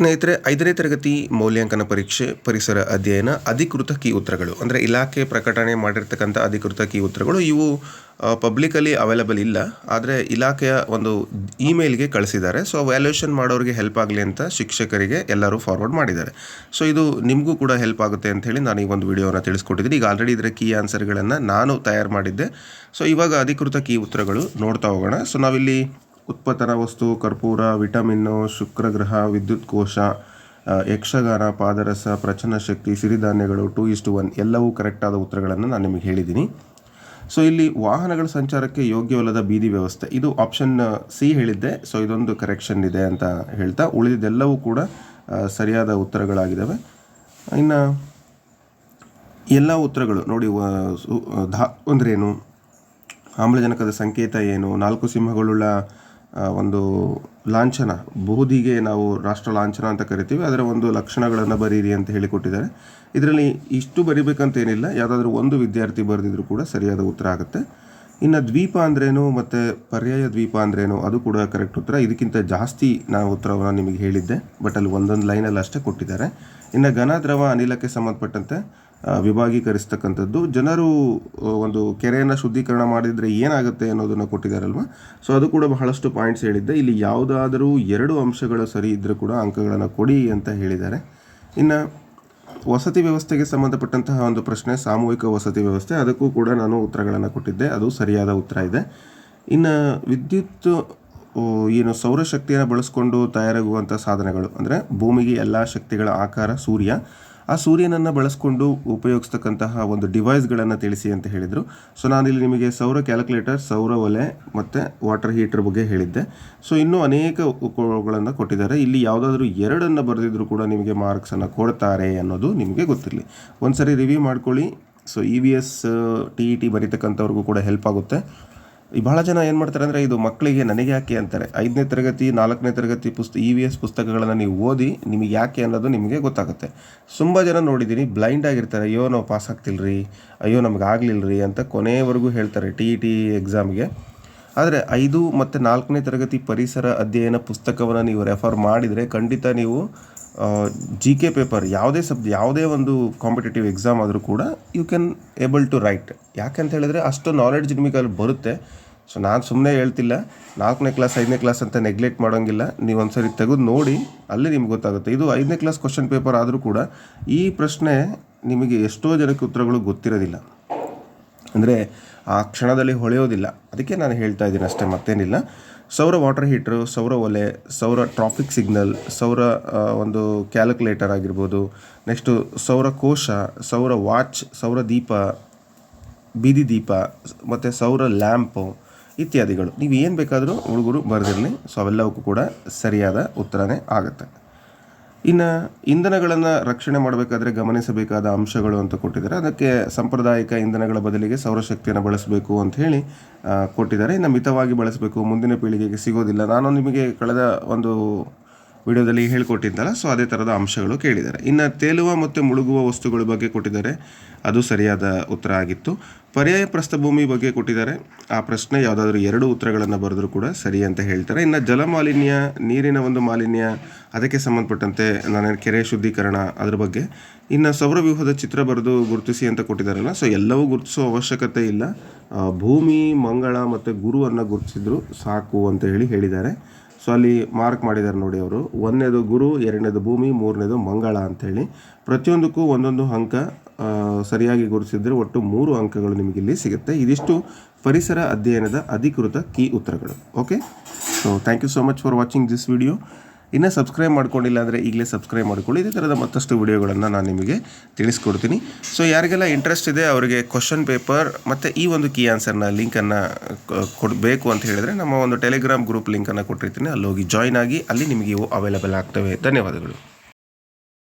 ಸ್ನೇಹಿತರೆ, ಐದನೇ ತರಗತಿ ಮೌಲ್ಯಾಂಕನ ಪರೀಕ್ಷೆ ಪರಿಸರ ಅಧ್ಯಯನ ಅಧಿಕೃತ ಕೀ ಉತ್ತರಗಳು. ಅಂದರೆ ಇಲಾಖೆ ಪ್ರಕಟಣೆ ಮಾಡಿರ್ತಕ್ಕಂಥ ಅಧಿಕೃತ ಕೀ ಉತ್ತರಗಳು ಇವು ಪಬ್ಲಿಕಲಿ ಅವೈಲಬಲ್ ಇಲ್ಲ. ಆದರೆ ಇಲಾಖೆಯ ಒಂದು ಇಮೇಲ್ಗೆ ಕಳಿಸಿದ್ದಾರೆ. ಸೊ ವ್ಯಾಲ್ಯೂಯೇಷನ್ ಮಾಡೋರಿಗೆ ಹೆಲ್ಪ್ ಆಗಲಿ ಅಂತ ಶಿಕ್ಷಕರಿಗೆ ಎಲ್ಲರೂ ಫಾರ್ವರ್ಡ್ ಮಾಡಿದ್ದಾರೆ. ಸೊ ಇದು ನಿಮಗೂ ಕೂಡ ಹೆಲ್ಪ್ ಆಗುತ್ತೆ ಅಂತ ಹೇಳಿ ನಾನು ಈ ಒಂದು ವಿಡಿಯೋನ ತಿಳಿಸ್ಕೊಟ್ಟಿದ್ದೀನಿ. ಈಗ ಆಲ್ರೆಡಿ ಇದರ ಕೀ ಆನ್ಸರ್ಗಳನ್ನು ನಾನು ತಯಾರು ಮಾಡಿದ್ದೆ. ಸೊ ಇವಾಗ ಅಧಿಕೃತ ಕೀ ಉತ್ತರಗಳು ನೋಡ್ತಾ ಹೋಗೋಣ. ಸೊ ನಾವಿಲ್ಲಿ ಉತ್ಪತನ ವಸ್ತು, ಕರ್ಪೂರ, ವಿಟಮಿನ್ನು, ಶುಕ್ರಗ್ರಹ, ವಿದ್ಯುತ್ ಕೋಶ ಯಕ್ಷಗಾನ, ಪಾದರಸ, ಪ್ರಚನ ಶಕ್ತಿ, ಸಿರಿಧಾನ್ಯಗಳು, ಟೂ ಇಸ್ ಟು ಒನ್, ಎಲ್ಲವೂ ಕರೆಕ್ಟಾದ ಉತ್ತರಗಳನ್ನು ನಾನು ನಿಮಗೆ ಹೇಳಿದ್ದೀನಿ. ಸೊ, ಇಲ್ಲಿ ವಾಹನಗಳ ಸಂಚಾರಕ್ಕೆ ಯೋಗ್ಯವಲ್ಲದ ಬೀದಿ ವ್ಯವಸ್ಥೆ. ಇದು ಆಪ್ಷನ್ ಸಿ ಹೇಳಿದ್ದೆ. ಸೊ, ಇದೊಂದು ಕರೆಕ್ಷನ್ ಇದೆ ಅಂತ ಹೇಳ್ತಾ, ಉಳಿದಿದ್ದೆಲ್ಲವೂ ಕೂಡ ಸರಿಯಾದ ಉತ್ತರಗಳಾಗಿದ್ದಾವೆ. ಇನ್ನು, ಎಲ್ಲ ಉತ್ತರಗಳು, ನೋಡಿ ಧಾ ಅಂದ್ರೇನು ಆಮ್ಲಜನಕದ ಸಂಕೇತ ಏನು? ನಾಲ್ಕು ಸಿಂಹಗಳುಳ್ಳ ಒಂದು ಲಾಂಛನ, ಬೋಧಿಗೆ ನಾವು ರಾಷ್ಟ್ರ ಲಾಂಛನ ಅಂತ ಕರಿತೀವಿ ಅದರ ಒಂದು ಲಕ್ಷಣಗಳನ್ನು ಬರೀರಿ ಅಂತ ಹೇಳಿಕೊಟ್ಟಿದ್ದಾರೆ. ಇದರಲ್ಲಿ ಇಷ್ಟು ಬರಿಬೇಕಂತ ಏನಿಲ್ಲ ಯಾವುದಾದ್ರೂ ಒಂದು ವಿದ್ಯಾರ್ಥಿ ಬರೆದಿದ್ರು ಕೂಡ ಸರಿಯಾದ ಉತ್ತರ ಆಗುತ್ತೆ. ಇನ್ನು ದ್ವೀಪ ಅಂದ್ರೇನು ಮತ್ತು ಪರ್ಯಾಯ ದ್ವೀಪ ಅಂದ್ರೇನು ಅದು ಕೂಡ ಕರೆಕ್ಟ್ ಉತ್ತರ. ಇದಕ್ಕಿಂತ ಜಾಸ್ತಿ ನಾನು ಉತ್ತರವನ್ನು ನಿಮಗೆ ಹೇಳಿದ್ದೆ ಬಟ್ ಅಲ್ಲಿ ಒಂದೊಂದು ಲೈನಲ್ಲಿ ಅಷ್ಟೇ ಕೊಟ್ಟಿದ್ದಾರೆ. ಇನ್ನು ಘನ ದ್ರವ ಅನಿಲಕ್ಕೆ ಸಂಬಂಧಪಟ್ಟಂತೆ ವಿಭಾಗೀಕರಿಸ್ತಕ್ಕಂಥದ್ದು ಜನರು ಒಂದು ಕೆರೆಯನ್ನು ಶುದ್ಧೀಕರಣ ಮಾಡಿದರೆ ಏನಾಗುತ್ತೆ ಅನ್ನೋದನ್ನು ಕೊಟ್ಟಿದ್ದಾರಲ್ವ? ಸೊ ಅದು ಕೂಡ ಬಹಳಷ್ಟು ಪಾಯಿಂಟ್ಸ್ ಹೇಳಿದ್ದೆ. ಇಲ್ಲಿ ಯಾವುದಾದರೂ ಎರಡು ಅಂಶಗಳು ಸರಿ ಇದ್ದರೂ ಕೂಡ ಅಂಕಗಳನ್ನು ಕೊಡಿ ಅಂತ ಹೇಳಿದ್ದಾರೆ. ಇನ್ನು ವಸತಿ ವ್ಯವಸ್ಥೆಗೆ ಸಂಬಂಧಪಟ್ಟಂತಹ ಒಂದು ಪ್ರಶ್ನೆ, ಸಾಮೂಹಿಕ ವಸತಿ ವ್ಯವಸ್ಥೆ, ಅದಕ್ಕೂ ಕೂಡ ನಾನು ಉತ್ತರಗಳನ್ನು ಕೊಟ್ಟಿದ್ದೆ. ಅದು ಸರಿಯಾದ ಉತ್ತರ ಇದೆ. ಇನ್ನು ವಿದ್ಯುತ್ ಏನು ಸೌರಶಕ್ತಿಯನ್ನು ಬಳಸ್ಕೊಂಡು ತಯಾರಾಗುವಂಥ ಸಾಧನಗಳು ಅಂದರೆ ಭೂಮಿಗೆ ಎಲ್ಲ ಶಕ್ತಿಗಳ ಆಕಾರ ಸೂರ್ಯ ಆ ಸೂರ್ಯನನ್ನು ಬಳಸ್ಕೊಂಡು ಉಪಯೋಗಿಸ್ತಕ್ಕಂತಹ ಒಂದು ಡಿವೈಸ್ಗಳನ್ನು ತಿಳಿಸಿ ಅಂತ ಹೇಳಿದರು. ಸೊ ನಾನಿಲ್ಲಿ ನಿಮಗೆ ಸೌರ ಕ್ಯಾಲ್ಕುಲೇಟರ್ ಸೌರ ಒಲೆ ಮತ್ತು ವಾಟರ್ ಹೀಟರ್ ಬಗ್ಗೆ ಹೇಳಿದ್ದೆ. ಸೊ ಇನ್ನೂ ಅನೇಕ ಉಪಗಳನ್ನು ಕೊಟ್ಟಿದ್ದಾರೆ. ಇಲ್ಲಿ ಯಾವುದಾದ್ರೂ ಎರಡನ್ನು ಬರೆದಿದ್ರು ಕೂಡ ನಿಮಗೆ ಮಾರ್ಕ್ಸನ್ನು ಕೊಡ್ತಾರೆ ಅನ್ನೋದು ನಿಮಗೆ ಗೊತ್ತಿರಲಿ. ಒಂದ್ಸರಿ ರಿವ್ಯೂ ಮಾಡ್ಕೊಳ್ಳಿ. So E V S T E T ಬರೀತಕ್ಕಂಥವ್ರಿಗೂ ಕೂಡ ಹೆಲ್ಪ್ ಆಗುತ್ತೆ. ಬಹಳ ಜನ ಏನು ಮಾಡ್ತಾರೆ ಅಂದರೆ ಇದು ಮಕ್ಕಳಿಗೆ ನನಗೆ ಯಾಕೆ ಅಂತಾರೆ. ಐದನೇ ತರಗತಿ, ನಾಲ್ಕನೇ ತರಗತಿ ಪುಸ್ತ ಇ ವಿ ಎಸ್ ಪುಸ್ತಕಗಳನ್ನು ನೀವು ಓದಿ ನಿಮಗೆ ಯಾಕೆ ಅನ್ನೋದು ನಿಮಗೆ ಗೊತ್ತಾಗುತ್ತೆ. ತುಂಬ ಜನ ನೋಡಿದ್ದೀನಿ ಬ್ಲೈಂಡ್ ಆಗಿರ್ತಾರೆ, ಅಯ್ಯೋ, ನಾವು ಪಾಸ್ ಆಗ್ತಿಲ್ರಿ, ಅಯ್ಯೋ, ನಮ್ಗೆ ಆಗಲಿಲ್ಲರಿ ಅಂತ ಕೊನೆಯವರೆಗೂ ಹೇಳ್ತಾರೆ ಟಿ ಇ ಟಿ ಎಕ್ಸಾಮ್ಗೆ. ಆದರೆ ಐದು ಮತ್ತು ನಾಲ್ಕನೇ ತರಗತಿ ಪರಿಸರ ಅಧ್ಯಯನ ಪುಸ್ತಕವನ್ನು ನೀವು ರೆಫರ್ ಮಾಡಿದರೆ ಖಂಡಿತ ನೀವು ಜಿ ಕೆ ಪೇಪರ್ ಯಾವುದೇ ಸಬ್ ಯಾವುದೇ ಒಂದು ಕಾಂಪಿಟೇಟಿವ್ ಎಕ್ಸಾಮ್ ಆದರೂ ಕೂಡ you can able to write ಯಾಕಂತ ಹೇಳಿದ್ರೆ ಅಷ್ಟು ನಾಲೆಡ್ಜ್ ನಿಮಗೆ ಅಲ್ಲಿ ಬರುತ್ತೆ. ಸೊ ನಾನು ಸುಮ್ಮನೆ ಹೇಳ್ತಿಲ್ಲ, ನಾಲ್ಕನೇ ಕ್ಲಾಸ್ ಐದನೇ ಕ್ಲಾಸ್ ಅಂತ ನೆಗ್ಲೆಕ್ಟ್ ಮಾಡೋಂಗಿಲ್ಲ. ನೀವು ಒಂದ್ಸರಿ ತೆಗೆದು ನೋಡಿ, ಅಲ್ಲಿ ನಿಮ್ಗೆ ಗೊತ್ತಾಗುತ್ತೆ. ಇದು ಐದನೇ ಕ್ಲಾಸ್ ಕ್ವಶನ್ ಪೇಪರ್ ಆದರೂ ಕೂಡ ಈ ಪ್ರಶ್ನೆ ನಿಮಗೆ ಎಷ್ಟೋ ಜನಕ್ಕೆ ಉತ್ತರಗಳು ಗೊತ್ತಿರೋದಿಲ್ಲ. ಅಂದರೆ ಆ ಕ್ಷಣದಲ್ಲಿ ಹೊಳೆಯೋದಿಲ್ಲ. ಅದಕ್ಕೆ ನಾನು ಹೇಳ್ತಾ ಇದ್ದೀನಿ ಅಷ್ಟೇ, ಮತ್ತೇನಿಲ್ಲ. ಸೌರ ವಾಟರ್ ಹೀಟ್ರು ಸೌರ ಒಲೆ, ಸೌರ ಟ್ರಾಫಿಕ್ ಸಿಗ್ನಲ್ ಸೌರ ಒಂದು ಕ್ಯಾಲ್ಕುಲೇಟರ್ ಆಗಿರ್ಬೋದು ನೆಕ್ಸ್ಟು ಸೌರ ಕೋಶ, ಸೌರ ವಾಚ್ ಸೌರ ದೀಪ, ಬೀದಿ ದೀಪ, ಮತ್ತು ಸೌರ ಲ್ಯಾಂಪು ಇತ್ಯಾದಿಗಳು. ನೀವು ಏನು ಬೇಕಾದರೂ ಹುಡುಗರು ಬರೆದಿರಲಿ. ಸೊ ಅವೆಲ್ಲವಕ್ಕೂ ಕೂಡ ಸರಿಯಾದ ಉತ್ತರನೇ ಆಗುತ್ತೆ. ಇನ್ನು ಇಂಧನಗಳನ್ನು ರಕ್ಷಣೆ ಮಾಡಬೇಕಾದ್ರೆ ಗಮನಿಸಬೇಕಾದ ಅಂಶಗಳು ಅಂತ ಕೊಟ್ಟಿದ್ದಾರೆ. ಅದಕ್ಕೆ ಸಾಂಪ್ರದಾಯಿಕ ಇಂಧನಗಳ ಬದಲಿಗೆ ಸೌರಶಕ್ತಿಯನ್ನು ಬಳಸಬೇಕು ಅಂತ ಹೇಳಿ ಕೊಟ್ಟಿದ್ದಾರೆ. ಇನ್ನು ಮಿತವಾಗಿ ಬಳಸಬೇಕು. ಮುಂದಿನ ಪೀಳಿಗೆಗೆ ಸಿಗೋದಿಲ್ಲ. ನಾನು ನಿಮಗೆ ಕಳೆದ ಒಂದು ವಿಡಿಯೋದಲ್ಲಿ ಹೇಳ್ಕೊಟ್ಟಿದ್ದಲ್ಲ ಸೊ ಅದೇ ಥರದ ಅಂಶಗಳು ಕೇಳಿದ್ದಾರೆ. ಇನ್ನು ತೇಲುವ ಮತ್ತು ಮುಳುಗುವ ವಸ್ತುಗಳ ಬಗ್ಗೆ ಕೊಟ್ಟಿದ್ದಾರೆ. ಅದು ಸರಿಯಾದ ಉತ್ತರ ಆಗಿತ್ತು. ಪರ್ಯಾಯ ಪ್ರಸ್ಥಭೂಮಿ ಬಗ್ಗೆ ಕೊಟ್ಟಿದ್ದಾರೆ. ಆ ಪ್ರಶ್ನೆ ಯಾವುದಾದ್ರೂ ಎರಡು ಉತ್ತರಗಳನ್ನು ಬರೆದರೂ ಕೂಡ ಸರಿ ಅಂತ ಹೇಳ್ತಾರೆ. ಇನ್ನು ಜಲಮಾಲಿನ್ಯ ನೀರಿನ ಒಂದು ಮಾಲಿನ್ಯ, ಅದಕ್ಕೆ ಸಂಬಂಧಪಟ್ಟಂತೆ ನಾನು ಕೆರೆ ಶುದ್ಧೀಕರಣ ಅದ್ರ ಬಗ್ಗೆ. ಇನ್ನು ಸೌರವ್ಯೂಹದ ಚಿತ್ರ ಬರೆದು ಗುರುತಿಸಿ ಅಂತ ಕೊಟ್ಟಿದ್ದಾರಲ್ಲ ಸೊ ಎಲ್ಲವೂ ಗುರುತಿಸುವ ಅವಶ್ಯಕತೆ ಇಲ್ಲ. ಭೂಮಿ, ಮಂಗಳ ಮತ್ತು ಗುರುವನ್ನು ಗುರುತಿಸಿದ್ರು ಸಾಕು ಅಂತ ಹೇಳಿ ಹೇಳಿದ್ದಾರೆ. ಸೊ ಅಲ್ಲಿ ಮಾರ್ಕ್ ಮಾಡಿದ್ದಾರೆ ನೋಡಿ ಅವರು. ಒಂದನೇದು ಗುರು, ಎರಡನೇದು ಭೂಮಿ, ಮೂರನೇದು ಮಂಗಳ ಅಂಥೇಳಿ ಪ್ರತಿಯೊಂದಕ್ಕೂ ಒಂದೊಂದು ಅಂಕ ಸರಿಯಾಗಿ ಗುರುತಿಸಿದರೆ ಒಟ್ಟು ಮೂರು ಅಂಕಗಳು ನಿಮಗೆ ಇಲ್ಲಿ ಸಿಗುತ್ತೆ. ಇದಿಷ್ಟು ಪರಿಸರ ಅಧ್ಯಯನದ ಅಧಿಕೃತ ಕೀ ಉತ್ತರಗಳು. Okay so thank you so much for watching this video ಇನ್ನೂ ಸಬ್ಸ್ಕ್ರೈಬ್ ಮಾಡ್ಕೊಂಡಿಲ್ಲ ಅಂದರೆ ಈಗಲೇ ಸಬ್ಸ್ಕ್ರೈಬ್ ಮಾಡ್ಕೊಳ್ಳಿ. ಇದೇ ಥರದ ಮತ್ತಷ್ಟು ವಿಡಿಯೋಗಳನ್ನು ನಾನು ನಿಮಗೆ ತಿಳಿಸ್ಕೊಡ್ತೀನಿ. ಸೊ ಯಾರಿಗೆಲ್ಲ ಇಂಟ್ರೆಸ್ಟ್ ಇದೆ, ಅವರಿಗೆ ಕ್ವಶನ್ ಪೇಪರ್ ಮತ್ತು ಈ ಒಂದು ಕೀ ಆನ್ಸರ್ನ ಲಿಂಕನ್ನು ಕೊಡಬೇಕು ಅಂತ ಹೇಳಿದರೆ ನಮ್ಮ ಒಂದು ಟೆಲಿಗ್ರಾಮ್ ಗ್ರೂಪ್ ಲಿಂಕನ್ನು ಕೊಟ್ಟಿರ್ತೀನಿ. ಅಲ್ಲಿ ಹೋಗಿ ಜಾಯ್ನ್ ಆಗಿ, ಅಲ್ಲಿ ನಿಮಗೆ ಇವು ಅವೈಲೇಬಲ್ ಆಗ್ತವೆ. ಧನ್ಯವಾದಗಳು.